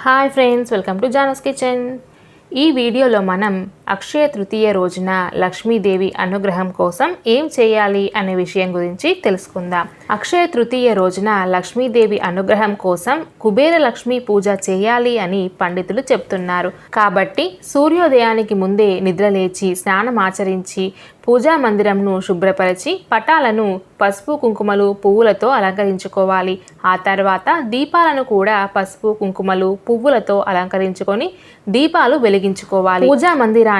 Hi friends welcome to Jana's kitchen ఈ వీడియోలో మనం అక్షయ తృతీయ రోజున లక్ష్మీదేవి అనుగ్రహం కోసం ఏం చేయాలి అనే విషయం గురించి తెలుసుకుందాం. అక్షయ తృతీయ రోజున లక్ష్మీదేవి అనుగ్రహం కోసం కుబేర లక్ష్మీ పూజ చేయాలి అని పండితులు చెప్తున్నారు. కాబట్టి సూర్యోదయానికి ముందే నిద్రలేచి స్నానం ఆచరించి పూజా మందిరంను శుభ్రపరిచి పటాలను పసుపు కుంకుమలు పువ్వులతో అలంకరించుకోవాలి. ఆ తర్వాత దీపాలను కూడా పసుపు కుంకుమలు పువ్వులతో అలంకరించుకొని దీపాలు వెలిగించుకోవాలి. పూజా మందిరాన్ని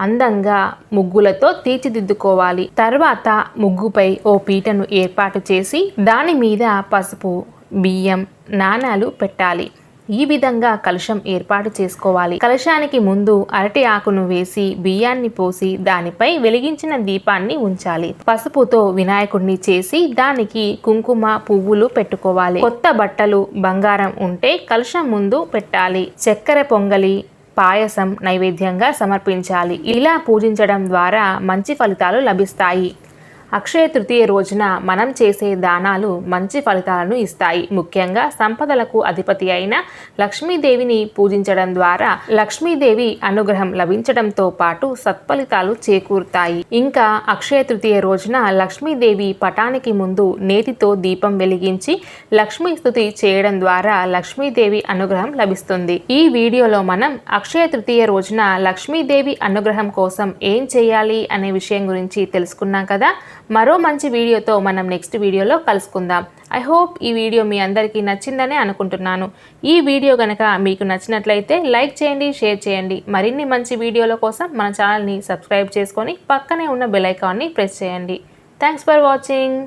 అందంగా ముగ్గులతో తీర్చిదిద్దుకోవాలి. తర్వాత ముగ్గుపై ఓ పీటను ఏర్పాటు చేసి దాని మీద పసుపు బియ్యం నాణాలు పెట్టాలి. ఈ విధంగా కలుషం ఏర్పాటు చేసుకోవాలి. కలశానికి ముందు అరటి ఆకును వేసి బియ్యాన్ని పోసి దానిపై వెలిగించిన దీపాన్ని ఉంచాలి. పసుపుతో వినాయకుడిని చేసి దానికి కుంకుమ పువ్వులు పెట్టుకోవాలి. కొత్త బట్టలు బంగారం ఉంటే కలుషం ముందు పెట్టాలి. చక్కెర పొంగలి పాయసం నైవేద్యంగా సమర్పించాలి. ఇలా పూజించడం ద్వారా మంచి ఫలితాలు లభిస్తాయి. అక్షయ తృతీయ రోజున మనం చేసే దానాలు మంచి ఫలితాలను ఇస్తాయి. ముఖ్యంగా సంపదలకు అధిపతి అయిన లక్ష్మీదేవిని పూజించడం ద్వారా లక్ష్మీదేవి అనుగ్రహం లభించడంతో పాటు సత్ఫలితాలు చేకూరుతాయి. ఇంకా అక్షయ తృతీయ రోజున లక్ష్మీదేవి పటానికి ముందు నేతితో దీపం వెలిగించి లక్ష్మీ స్థుతి చేయడం ద్వారా లక్ష్మీదేవి అనుగ్రహం లభిస్తుంది. ఈ వీడియోలో మనం అక్షయ తృతీయ రోజున లక్ష్మీదేవి అనుగ్రహం కోసం ఏం చేయాలి అనే విషయం గురించి తెలుసుకున్నాం కదా? మరో మంచి వీడియోతో మనం నెక్స్ట్ వీడియోలో కలుసుకుందాం. ఐ హోప్ ఈ వీడియో మీ అందరికీ నచ్చిందని అనుకుంటున్నాను. ఈ వీడియో కనుక మీకు నచ్చినట్లయితే లైక్ చేయండి షేర్ చేయండి. మరిన్ని మంచి వీడియోల కోసం మన ఛానల్ని సబ్స్క్రైబ్ చేసుకొని పక్కనే ఉన్న బెల్ ఐకాన్ని ప్రెస్ చేయండి. Thanks for watching